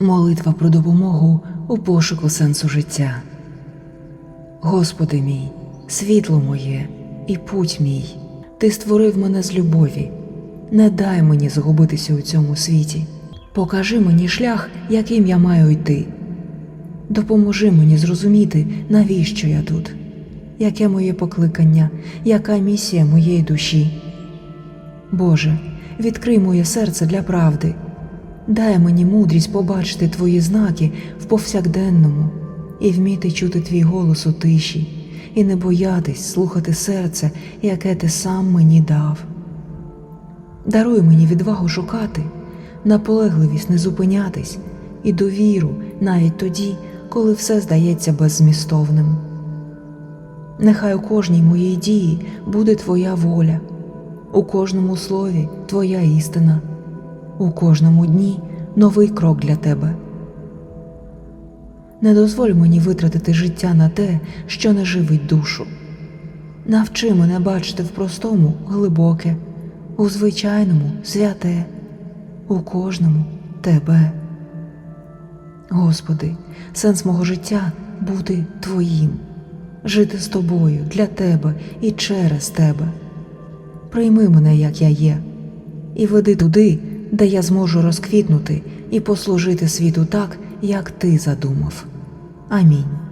Молитва про допомогу у пошуку сенсу життя. Господи мій, світло моє і путь мій, Ти створив мене з любові. Не дай мені загубитися у цьому світі. Покажи мені шлях, яким я маю йти. Допоможи мені зрозуміти, навіщо я тут, яке моє покликання, яка місія моєї душі. Боже, відкрий моє серце для правди. Дай мені мудрість побачити твої знаки в повсякденному і вміти чути твій голос у тиші, і не боятись слухати серце, яке ти сам мені дав. Даруй мені відвагу шукати, наполегливість не зупинятись і довіру навіть тоді, коли все здається беззмістовним. Нехай у кожній моїй дії буде Твоя воля, у кожному слові Твоя істина, у кожному дні новий крок для Тебе. Не дозволь мені витратити життя на те, що не живить душу. Навчи мене бачити в простому глибоке, у звичайному святе, у кожному Тебе. Господи, сенс мого життя бути Твоїм, жити з Тобою для Тебе і через Тебе. Прийми мене, як я є, і веди туди, де я зможу розквітнути і послужити світу так, як Ти задумав. Амінь.